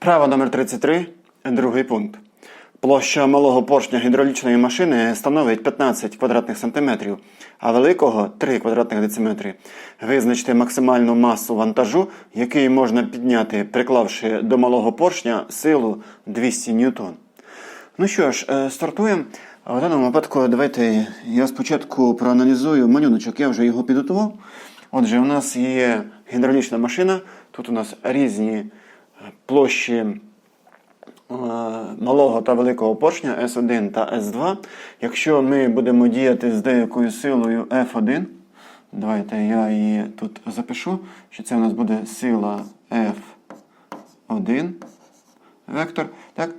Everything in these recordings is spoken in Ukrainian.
Вправа номер 33, другий пункт. Площа малого поршня гідравлічної машини становить 15 квадратних сантиметрів, а великого 3 квадратних дециметри. Визначте максимальну масу вантажу, який можна підняти, приклавши до малого поршня силу 200 ньютон. Ну що ж, е, стартуємо. В даному випадку давайте я спочатку проаналізую малюночок, я вже його підготував. Отже, у нас є гідравлічна машина, тут у нас різні площі е, малого та великого поршня S1 та S2. Якщо ми будемо діяти з деякою силою F1, давайте я її тут запишу, що це у нас буде сила F1 вектор, так?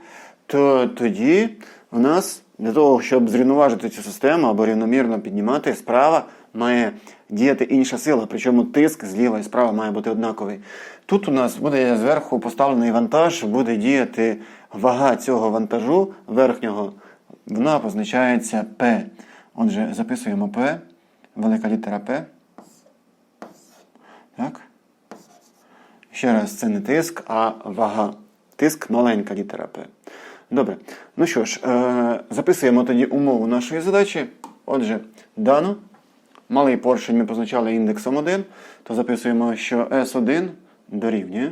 то тоді у нас для того, щоб зрівноважити цю систему або рівномірно піднімати, справа має діяти інша сила, причому тиск зліва і справа має бути однаковий. Тут у нас буде зверху поставлений вантаж, буде діяти вага цього вантажу верхнього, вона позначається P. Отже, записуємо P, велика літера P. Так. Ще раз, це не тиск, а вага. Тиск маленька літера П. Добре. Ну що ж, е, записуємо тоді умову нашої задачі. Отже, дано. Малий поршень ми позначали індексом 1, то записуємо, що S1 дорівнює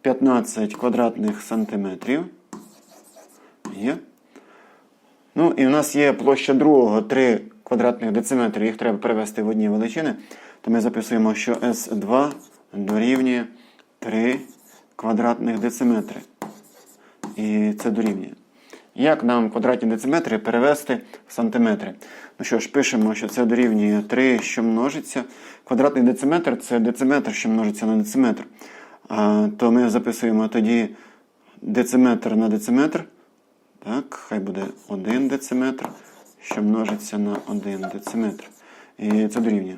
15 квадратних сантиметрів. Є. Ну, і в нас є площа другого 3 квадратних дециметри, їх треба перевести в одні величини. То ми записуємо, що S2 дорівнює 3 квадратних дециметри. І це дорівнює. Як нам квадратні дециметри перевести в сантиметри? Ну що ж, пишемо, що це дорівнює 3, що множиться. Квадратний дециметр це дециметр, що множиться на дециметр. А, то ми записуємо тоді дециметр на дециметр. Так, хай буде 1 дециметр, що множиться на 1 дециметр. І це дорівнює.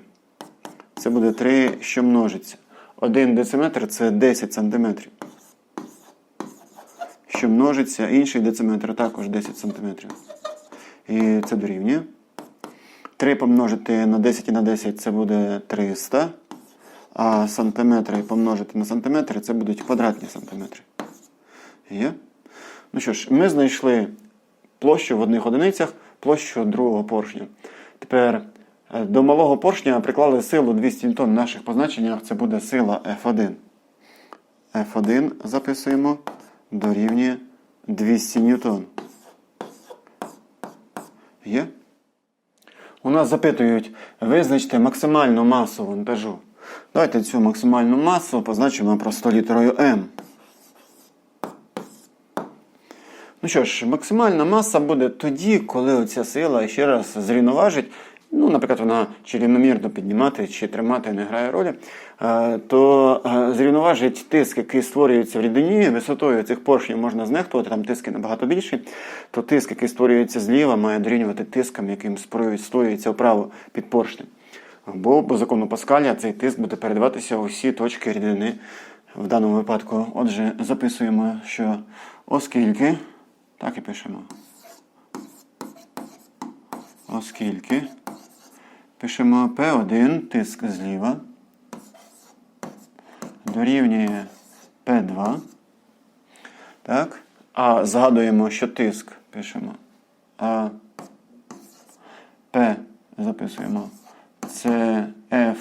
Це буде 3, що множиться. 1 дециметр це 10 сантиметрів. Що множиться, інший дециметр також 10 сантиметрів. І це дорівнює. 3 помножити на 10 і на 10 це буде 300. А сантиметри помножити на сантиметри це будуть квадратні сантиметри. Є? Ну що ж, ми знайшли площу в одних одиницях, площу другого поршня. Тепер е, до малого поршня приклали силу 200 Н в наших позначеннях, це буде сила F1. F1 записуємо дорівнює 200 ньютон. Є? У нас запитують, визначте максимальну масу вантажу. Давайте цю максимальну масу позначимо просто літерою М. Ну що ж, максимальна маса буде тоді, коли оця сила ще раз зрівноважить. Ну, наприклад, вона чи рівномірно піднімати, чи тримати не грає ролі, е, то е, зрівноважить тиск, який створюється в рідині, висотою цих поршнів можна знехтувати, там тиски набагато більші, то тиск, який створюється зліва, має дорівнювати тискам, яким створюється вправо під поршнем. Бо по закону Паскаля цей тиск буде передаватися у всі точки рідини в даному випадку. Отже, записуємо, що оскільки, так і пишемо. Оскільки пишемо P1 тиск зліва дорівнює P2. Так? А згадуємо, що тиск пишемо. А P записуємо. Це F,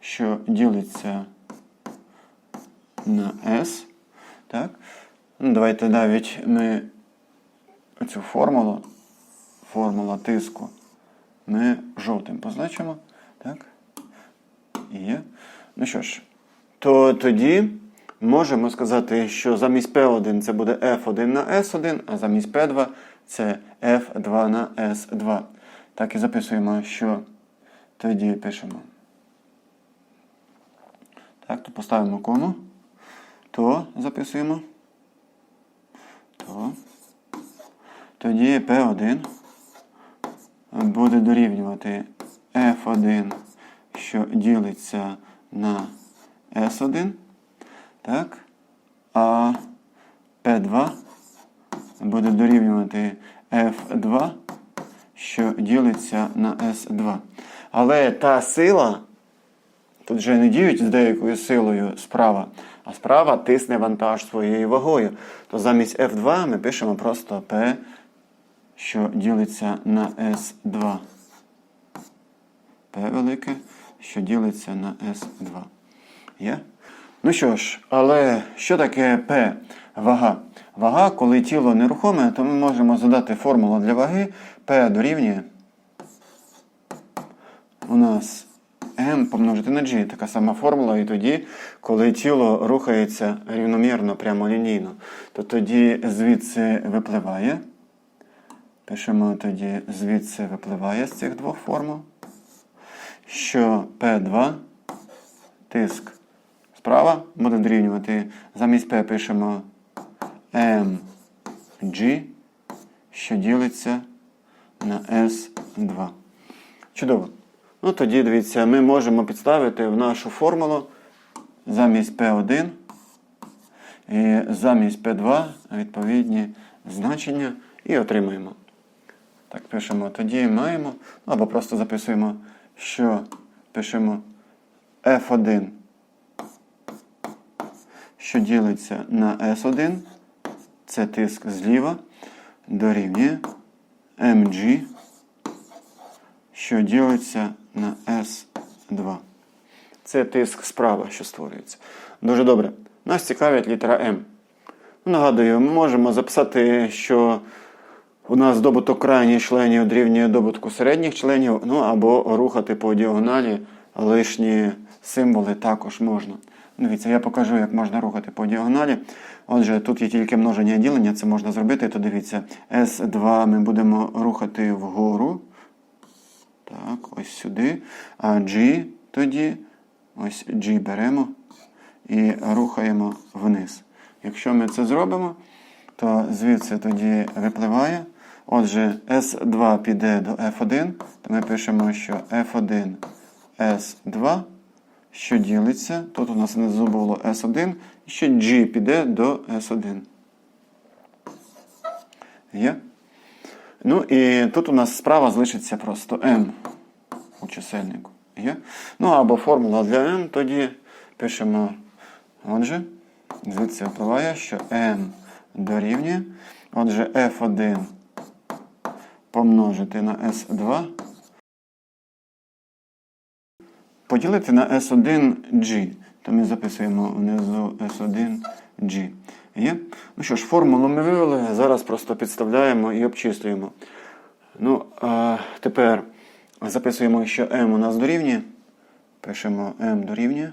що ділиться на S. Так? Ну, давайте навіть ми цю формулу, формула тиску, ми жовтим позначимо. Так? Є. Ну що ж, то тоді можемо сказати, що замість P1 це буде F1 на S1, а замість P2 це F2 на S2. Так і записуємо, що тоді пишемо. Так, то поставимо кому. То записуємо. То. Тоді P1 буде дорівнювати F1, що ділиться на S1. Так. А P2 буде дорівнювати F2, що ділиться на S2. Але та сила, тут вже не діють з деякою силою справа, а справа тисне вантаж своєю вагою. То замість F2 ми пишемо просто P, що ділиться на S2. P велике, що ділиться на S2. Є? Ну що ж, але що таке P? Вага? Вага, коли тіло нерухоме, то ми можемо задати формулу для ваги. P дорівнює. У нас m помножити на g. Така сама формула, і тоді, коли тіло рухається рівномірно, прямолінійно, то тоді звідси випливає. Пишемо тоді, звідси випливає з цих двох формул, що P2 тиск справа буде дорівнювати. Замість P пишемо mg, що ділиться на S2. Чудово. Ну, тоді, дивіться, ми можемо підставити в нашу формулу замість P1 і замість P2 відповідні значення і отримаємо. Так, пишемо, тоді маємо, або просто записуємо, що пишемо F1, що ділиться на S1, це тиск зліва, дорівнює mg, що ділиться на S2. Це тиск справа, що створюється. Дуже добре. Нас цікавить літера М. Нагадую, ми можемо записати, що у нас добуток крайніх членів дорівнює добутку середніх членів, ну або рухати по діагоналі лишні символи також можна. Дивіться, я покажу, як можна рухати по діагоналі. Отже, тут є тільки множення і ділення, це можна зробити. То дивіться, S2 ми будемо рухати вгору. Так, ось сюди. А G тоді, ось G беремо і рухаємо вниз. Якщо ми це зробимо, то звідси тоді випливає. Отже, S2 піде до F1, то ми пишемо, що F1 S2, що ділиться. Тут у нас внизу було S1, і ще G піде до S1. Є? Ну і тут у нас справа залишиться просто m у чисельнику. Є? Ну або формула для m, тоді пишемо. Отже, звідси впливає, що m дорівнює. Отже, F1 помножити на S2. Поділити на S1G. То ми записуємо внизу S1G. Є? Ну що ж, формулу ми вивели. Зараз просто підставляємо і обчислюємо. Ну, а тепер записуємо, що m у нас дорівнює. Пишемо m дорівнює.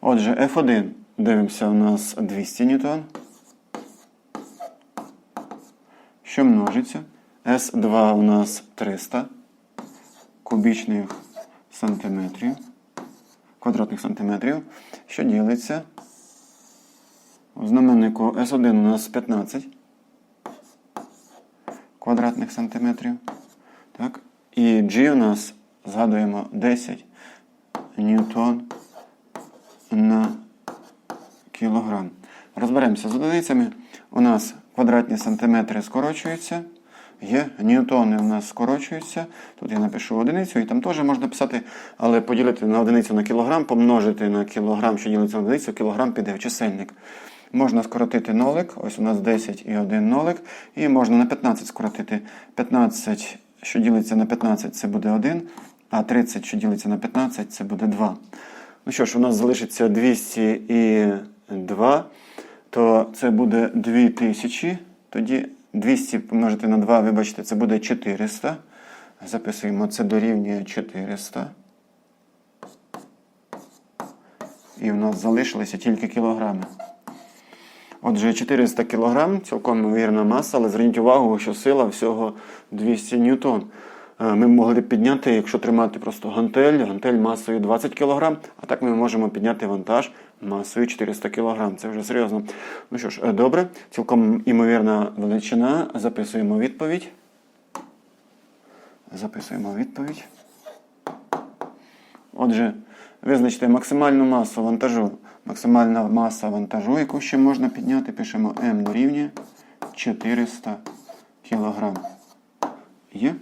Отже, F1 дивимося у нас 200 ньютон. Що множиться? S2 у нас 300 кубічних сантиметрів, квадратних сантиметрів, що ділиться. У знаменнику S1 у нас 15 квадратних сантиметрів. Так? І G у нас, згадуємо, 10 ньютон на кілограм. Розберемося з одиницями. У нас квадратні сантиметри скорочуються. Є ньютони у нас скорочуються. Тут я напишу одиницю, і там теж можна писати, але поділити на одиницю на кілограм, помножити на кілограм, що ділиться на одиницю, кілограм піде в чисельник. Можна скоротити нолик, ось у нас 10 і 1 нолик, і можна на 15 скоротити. 15, що ділиться на 15, це буде 1, а 30, що ділиться на 15, це буде 2. Ну що ж, у нас залишиться 202, то це буде 2000. Тоді 200 помножити на 2, вибачте, це буде 400. Записуємо, це дорівнює 400. І в нас залишилися тільки кілограми. Отже, 400 кг цілком ймовірна маса, але зверніть увагу, що сила всього 200 ньютон. Е, Ми могли підняти, якщо тримати просто гантель, гантель масою 20 кг, а так ми можемо підняти вантаж масою 400 кг. Це вже серйозно. Ну що ж, е, добре, цілком імовірна величина. Записуємо відповідь. Записуємо відповідь. Отже, визначте максимальну масу вантажу. Максимальна маса вантажу, яку ще можна підняти, пишемо М дорівнює 400 кг. Є?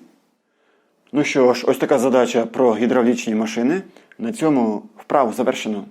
Ну що ж, ось така задача про гідравлічні машини. На цьому вправу завершено.